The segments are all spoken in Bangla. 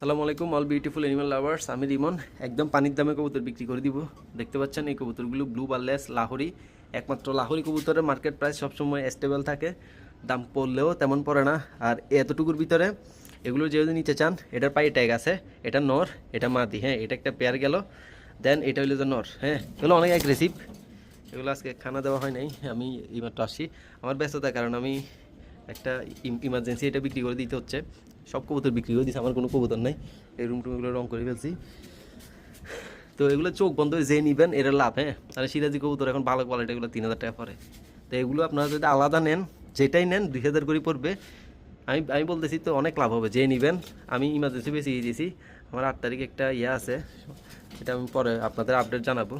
সালামু আলাইকুম অল বিউটিফুল অ্যানিমাল লাভার্স আমি রিমন, একদম পানির দামে কবুতর বিক্রি করে দিব। দেখতে পাচ্ছেন এই কবুতরগুলো ব্লু বার্লেস লাহোরি, একমাত্র লাহোরি কবুতরের মার্কেট প্রাইস সবসময় স্টেবল থাকে। দাম পড়লেও তেমন পড়ে না। আর এতটুকুর ভিতরে এগুলো যেহেতু নিতে চান, এটার পায়ে ট্যাগ আছে। এটা নর, এটা মাদি হ্যাঁ এটা একটা পেয়ার গেল। দেন এটা হইল যে নর হ্যাঁ এগুলো অনেক অ্যাগ্রেসিভ এগুলো আজকে খানা দেওয়া হয় নাই, আমি এইমাত্র আসছি। আমার ব্যস্ততার কারণ আমি একটা ইমার্জেন্সি এটা বিক্রি করে দিতে হচ্ছে। সব কবুতর বিক্রি করে দিয়েছে আমার কোনো কবুতর নাই। এই রুম টুমগুলো রং করে ফেলছি। তো এগুলো চোখ বন্ধ যে নিবেন, এর লাভ হ্যাঁ? তাহলে সিরাজি কবুতর এখন ভালো কোয়ালিটি এগুলো তিন হাজার টাকা পরে তো এগুলো আপনারা যদি আলাদা নেন, যেটাই নেন, দুই হাজার করে পড়বে। আমি আমি বলতেছি তো, অনেক লাভ হবে যে নিবেন। আমি ইমার্জেন্সি বেশি দিয়েছি আমার আট তারিখ একটা ইয়ে আছে, এটা আমি পরে আপনাদের আপডেট জানাব।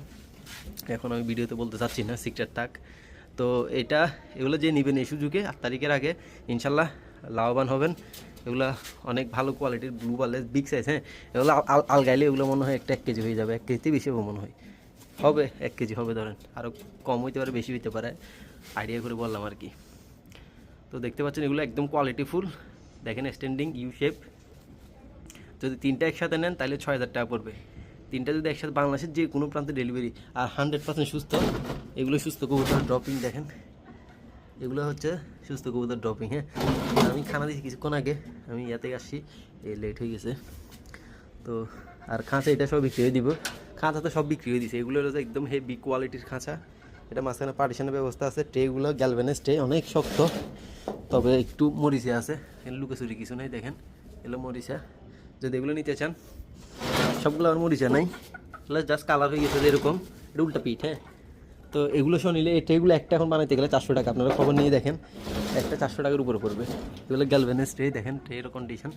এখন আমি ভিডিওতে বলতে চাচ্ছি না সিক্রেট থাক। তো এটা, এগুলো যে নেবেন এই সুযোগে, আট তারিখের আগে। ইনশাল্লাহ লাভবান হবেন। এগুলো অনেক ভালো কোয়ালিটির ব্লু বালেস বিগ সাইজ হ্যাঁ? এগুলো আল- আল- আলগাইলে এগুলো মনে হয় একটা এক কেজি হয়ে যাবে, এক কেজিতে বেশি হবে মনে হয়। হবে, এক কেজি হবে ধরেন। আরও কম হইতে পারে, বেশি হইতে পারে। আইডিয়া করে বললাম আর কি। তো দেখতে পাচ্ছেন এগুলো একদম কোয়ালিটিফুল দেখেন স্ট্যান্ডিং ইউ শেপ যদি তিনটা একসাথে নেন, তাহলে ছয় হাজার টাকা পড়বে। তিনটা যদি একসাথে, বাংলাদেশের যে কোনো প্রান্তে ডেলিভারি আর হান্ড্রেড পার্সেন্ট সুস্থ। এগুলো সুস্থ কবুতর ড্রপিং দেখেন। এগুলো হচ্ছে সুস্থ কবুতর ড্রপিং হ্যাঁ? আমি খানা দিয়েছি কিছুক্ষণ আগে, আমি ইয়াতে আসছি, এই লেট হয়ে গেছে। তো, আর খাঁচা এটা সব বিক্রি হয়ে দিব। খাঁচা তো সব বিক্রি হয়ে দিছে, এগুলো হচ্ছে একদম হেভি কোয়ালিটির খাঁচা। এটা মাঝখানে পার্টিশনের ব্যবস্থা আছে, ট্রেগুলো গ্যালভেনের ট্রে, অনেক শক্ত। তবে একটু মরিচা আছে লুকোচুরি কিছু নেই, দেখেন। এগুলো মরিচা। যদি এগুলো নিতে চান, সবগুলো আর মরিচা নাই। জাস্ট কালার হয়ে গেছে এরকম এটা উল্টা পিঠ হ্যাঁ? তো এগুলো সব নিলে এটা এগুলো একটা এখন বানাইতে গেলে চারশো টাকা। আপনারা খবর নিয়ে দেখেন, একটা চারশো টাকার উপরে পড়বে। এগুলো গ্যালভেনের ট্রে দেখেন ট্রের কন্ডিশন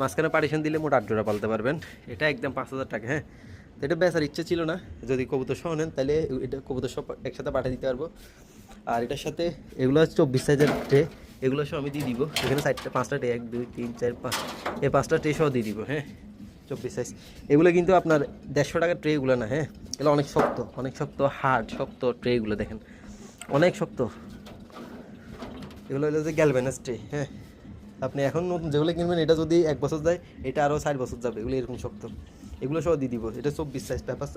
মাঝখানে পার্টিশন দিলে মোট আট পালতে পারবেন। এটা একদম পাঁচ হাজার টাকা হ্যাঁ? তো এটা বেচার ইচ্ছে ছিল না। যদি কবুতর সহ নেন, তাহলে এটা কবুতর সব একসাথে পাঠিয়ে দিতে পারব। আর এটার সাথে এগুলো চব্বিশ সাইজের ট্রে এগুলো সব আমি দিয়ে দিব। এখানে সাইডটা পাঁচটা ট্রে এক, দুই, তিন, চার, পাঁচ, এই পাঁচটা ট্রে সহ দিয়ে দিব হ্যাঁ? চব্বিশ সাইজ এগুলো কিন্তু আপনার দেড়শো টাকার ট্রেগুলো না হ্যাঁ? এগুলো অনেক শক্ত অনেক শক্ত হার্ড শক্ত ট্রেগুলো দেখেন। অনেক শক্ত। এগুলো হলো যে গ্যালভেনাস ট্রে হ্যাঁ? আপনি এখন নতুন যেগুলো কিনবেন, এটা যদি এক বছর যায়, এটা আরও ষাট বছর যাবে, এগুলো এরকম শক্ত। এগুলো সব দিয়ে দিব। এটা চব্বিশ সাইজ পেপার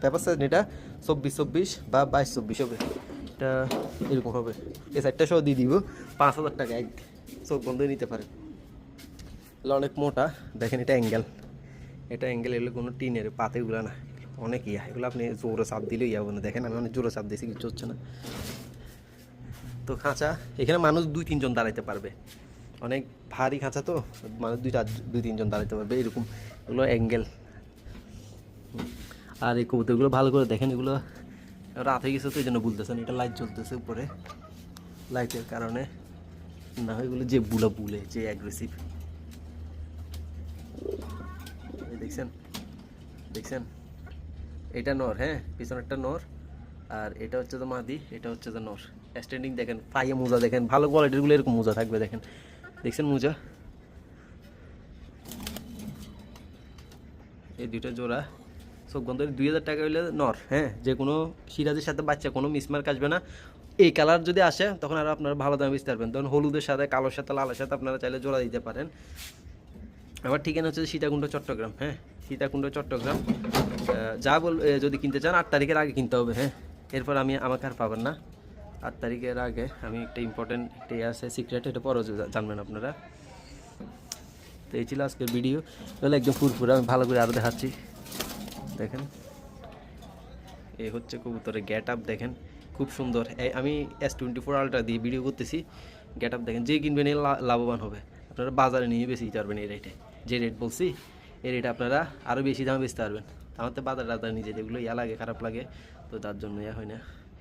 পেপার সাইজ এটা চব্বিশ চব্বিশ বা বাইশ, চব্বিশ হবে। এটা এরকম হবে। এই সাইডটা সব দিয়ে দিব। পাঁচ হাজার টাকা, এক চোখ বন্ধ নিতে পারেন। এগুলো অনেক মোটা, দেখেন এটা অ্যাঙ্গেল এটা অ্যাঙ্গেল এগুলো কোনো টিনের পাতেগুলো না। অনেক ইয়া, এগুলো আপনি জোরে চাপ দিলেও ইয়া হবে না। দেখেন, আমি অনেক জোরে চাপ দিয়েছি কিছু হচ্ছে না। তো খাঁচা, এখানে মানুষ দুই, তিনজন দাঁড়াইতে পারবে। অনেক ভারী খাঁচা তো, মানুষ দুইটা, দুই, তিনজন দাঁড়াইতে পারবে, এরকম এগুলো অ্যাঙ্গেল আর এই কবুতরগুলো ভালো করে দেখেন, এগুলো রাত হয়ে গেছে তো এই জন্য বলতেছেন এটা লাইট জ্বলতেছে উপরে। লাইটের কারণে না এগুলো যে বুলা বুলে, যে অ্যাগ্রেসিভ এই দেখছেন? দেখছেন? এটা নর হ্যাঁ? পিছনেরটা নর। আর এটা হচ্ছে তো মাদি, এটা হচ্ছে তো নর। স্ট্যান্ডিং দেখেন, পায়ে মোজা দেখেন, ভালো কোয়ালিটিরগুলো এরকম মোজা থাকবে, দেখেন। দেখছেন মোজা? এই দুইটা জোড়া। চোখ বন্ধ দুই হাজার টাকা হইলে নর হ্যাঁ? যে কোনো সিরাজের সাথে বাচ্চা, কোনো মিসমার্ক আসবে না। এই কালার যদি আসে, তখন আরও আপনারা ভালো দামে বেচতে পারবেন। তখন হলুদের সাথে, কালোর সাথে, লালের সাথে আপনারা চাইলে জোড়া দিতে পারেন। আমার ঠিকানা হচ্ছে সীতাকুণ্ড, চট্টগ্রাম হ্যাঁ? সীতাকুণ্ড, চট্টগ্রাম। যা বল যদি কিনতে চান, আট তারিখের আগে কিনতে হবে হ্যাঁ? এরপর আমি আমাকে আর পাবেন না। আট তারিখের আগে আমি একটা ইম্পর্টেন্ট একটা ইয়ে আছে সিক্রেট এটা পরেও জানবেন আপনারা। তো এই ছিল আজকের ভিডিও তাহলে একদম ফুরফুরে, আমি ভালো করে আরও দেখাচ্ছি। দেখেন। এই হচ্ছে কবুতরের গ্যাট আপ দেখেন। খুব সুন্দর। আমি এস টোয়েন্টি ফোর আলট্রা দিয়ে ভিডিও করতেছি। গ্যাট আপ দেখেন। যে কিনবেন লা- লাভবান হবে। আপনারা বাজারে নিয়ে বেশি দিতে পারবেন এই রেটে যে রেট বলছি এই রেটে আপনারা আরও বেশি দামে বেচতে পারবেন। আমার তো বাজার টাজার নিজে যেগুলো ইয়া লাগে, খারাপ লাগে, তো তার জন্য ইয়া হয় না।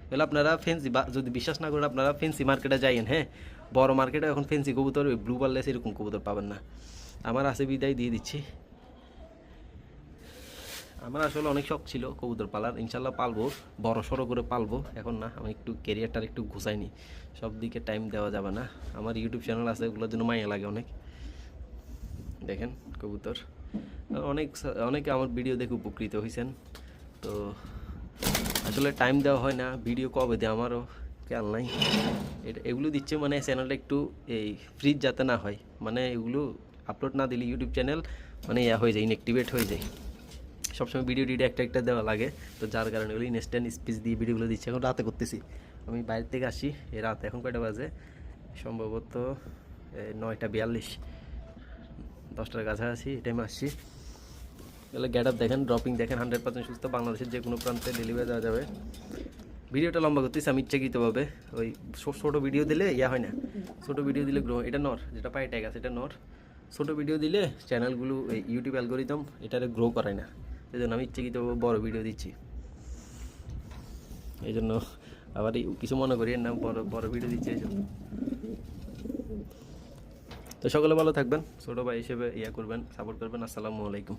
এগুলো আপনারা ফেন্সি যদি বিশ্বাস না করেন আপনারা ফেন্সি মার্কেটে যাইয়েন হ্যাঁ? বড় মার্কেটে এখন ফেন্সি কবুতর, ওই ব্লু বার্লেস এরকম কবুতর পাবেন না। আমার আছে বিদায়, দিয়ে দিচ্ছি। আমার আসলে অনেক শখ ছিল কবুতর পালার ইনশাল্লাহ পালবো, বড় সড়ো করে পালবো। এখন না, আমি একটু ক্যারিয়ারটার একটু ঘুষাইনি সব দিকে টাইম দেওয়া যাবে না। আমার ইউটিউব চ্যানেল আছে, ওগুলোর জন্য মায়া লাগে অনেক। দেখেন, কবুতর। অনেক অনেকে আমার ভিডিও দেখে উপকৃত হয়েছেন তো আসলে টাইম দেওয়া হয় না ভিডিও কবে দেয় আমারও খেয়াল নাই। এটা এগুলো দিচ্ছে মানে চ্যানেলটা একটু এই ফ্রিজ যাতে না হয়। মানে এগুলো আপলোড না দিলে ইউটিউব চ্যানেল মানে ইয়া হয়ে যায় ইনঅ্যাক্টিভেট হয়ে যায়। সবসময় ভিডিও টিডিও একটা একটা দেওয়া লাগে। তো যার কারণে ওগুলো ইনস্ট্যান্ট স্পিচ দিয়ে ভিডিওগুলো দিচ্ছে। এখন রাতে করতেছি। আমি বাইরে থেকে আসি এ রাত এখন কয়টা বাজে? সম্ভবত নয়টা বিয়াল্লিশ। দশটার কাছাকাছি টাইমে আসছি। তাহলে গেট আপ দেখেন ড্রপিং দেখেন হান্ড্রেড পার্সেন্ট সুস্থ, বাংলাদেশের যে কোনো প্রান্তে ডেলিভারি দেওয়া যাবে। ভিডিওটা লম্বা করতেছি, আমি ইচ্ছাকৃতভাবে। ওই ছোট ভিডিও দিলে ইয়া হয় না। ছোট ভিডিও দিলে গ্রো এটা নর, যেটা পায়ে ট্যাগ আছে, এটা নর। ছোট ভিডিও দিলে চ্যানেলগুলো এই ইউটিউব অ্যালগোরিদম এটারে গ্রো করায় না। এই জন্য আমি ইচ্ছাকৃতভাবে বড় ভিডিও দিচ্ছি। এই জন্য আবার কিছু মনে করি না, বড় বড় ভিডিও দিচ্ছি এই জন্য তো সকলে ভালো থাকবেন ছোটো ভাই হিসেবে ইয়া করবেন সাপোর্ট করবেন আসসালামু আলাইকুম।